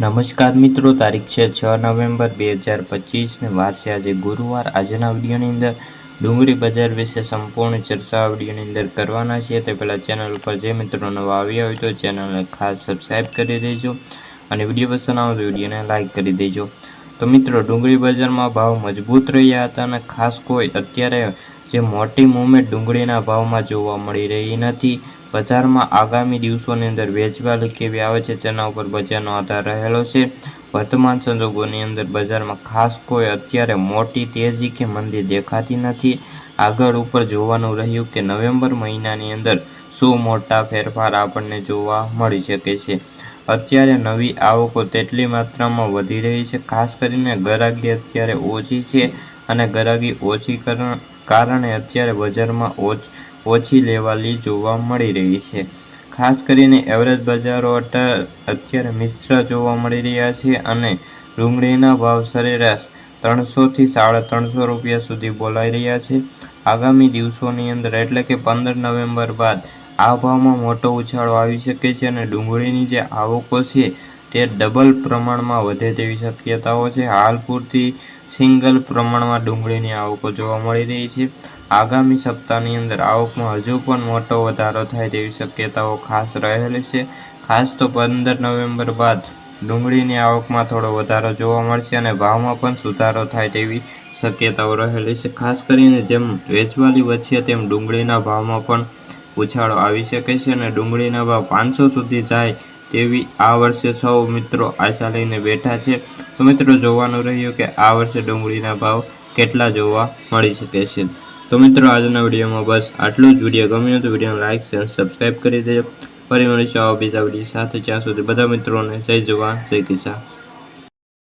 નમસ્કાર મિત્રો, તારીખ છે છ નવેમ્બર બે હજાર પચીસને વાર આજે ગુરુવાર. આજના વિડીયોની અંદર ડુંગળી બજાર વિશે સંપૂર્ણ ચર્ચા વિડીયોની અંદર કરવાના છે તે પહેલાં ચેનલ ઉપર જે મિત્રો નવા આવ્યા હોય તો ચેનલને ખાસ સબસ્ક્રાઈબ કરી દેજો અને વીડિયો પસંદ આવે તો વિડીયોને લાઇક કરી દેજો. તો મિત્રો, ડુંગળી બજારમાં ભાવ મજબૂત રહ્યા હતા અને ખાસ કોઈ અત્યારે જે મોટી મૂવમેન્ટ ડુંગળીના ભાવમાં જોવા મળી રહી નથી. બજારમાં આગામી દિવસોની અંદર વેચવાલી કેવી આવે છે તેના ઉપર બજારનો આધાર રહેલો છે. વર્તમાન સંજોગોની અંદર બજારમાં ખાસ કોઈ અત્યારે મોટી તેજી કે મંદી દેખાતી નથી. આગળ ઉપર જોવાનું રહ્યું કે નવેમ્બર મહિનાની અંદર શું મોટા ફેરફાર આપણને જોવા મળી શકે છે. અત્યારે નવી આવકો તેટલી માત્રામાં વધી રહી છે, ખાસ કરીને ગરાગી અત્યારે ઓછી છે અને ગરાગી ઓછી કારણે અત્યારે બજારમાં ઓછ ઓછી લેવાલી જોવા મળી રહી છે. ખાસ કરીને એવરેજ બજારો અત્યારે મિશ્ર જોવા મળી રહ્યા છે અને ડુંગળીના ભાવ સરેરાશ ત્રણસોથી સાડા ત્રણસો રૂપિયા સુધી બોલાઈ રહ્યા છે. આગામી દિવસોની અંદર એટલે કે પંદર નવેમ્બર બાદ આ ભાવમાં મોટો ઉછાળો આવી શકે છે અને ડુંગળીની જે આવકો છે તે ડબલ પ્રમાણમાં વધે તેવી શક્યતાઓ છે. હાલ પૂરતી સિંગલ પ્રમાણમાં ડુંગળીની આવકો જોવા મળી રહી છે. આગામી સપ્તાહની અંદર આવકમાં હજુ પણ મોટો વધારો થાય તેવી શક્યતાઓ ખાસ રહેલી છે. ખાસ તો પંદર નવેમ્બર બાદ ડુંગળીની આવકમાં થોડો વધારો જોવા મળશે અને ભાવમાં પણ સુધારો થાય તેવી શક્યતાઓ રહેલી છે. ખાસ કરીને જેમ વેચવાલી વધશે, તેમ ડુંગળીના ભાવમાં પણ ઉછાળો આવી શકે છે અને ડુંગળીના ભાવ પાંચસો સુધી જાય તેવી આ વર્ષે સૌ મિત્રો આશા લઈને બેઠા છે. તો મિત્રો, જોવાનું રહ્યું કે આ વર્ષે ડુંગળીના ભાવ કેટલા જોવા મળી શકે છે. તો મિત્રો, આજના વિડીયોમાં બસ આટલું જ. વીડિયો ગમ્યો તો વિડીયોને લાઇક શેર, સબસ્ક્રાઈબ કરી દેજો. ફરી મળીશું આવા બીજા વીડિયો સાથે. જ્યાં સુધી બધા મિત્રોને જય જવાન, જય કિસાન.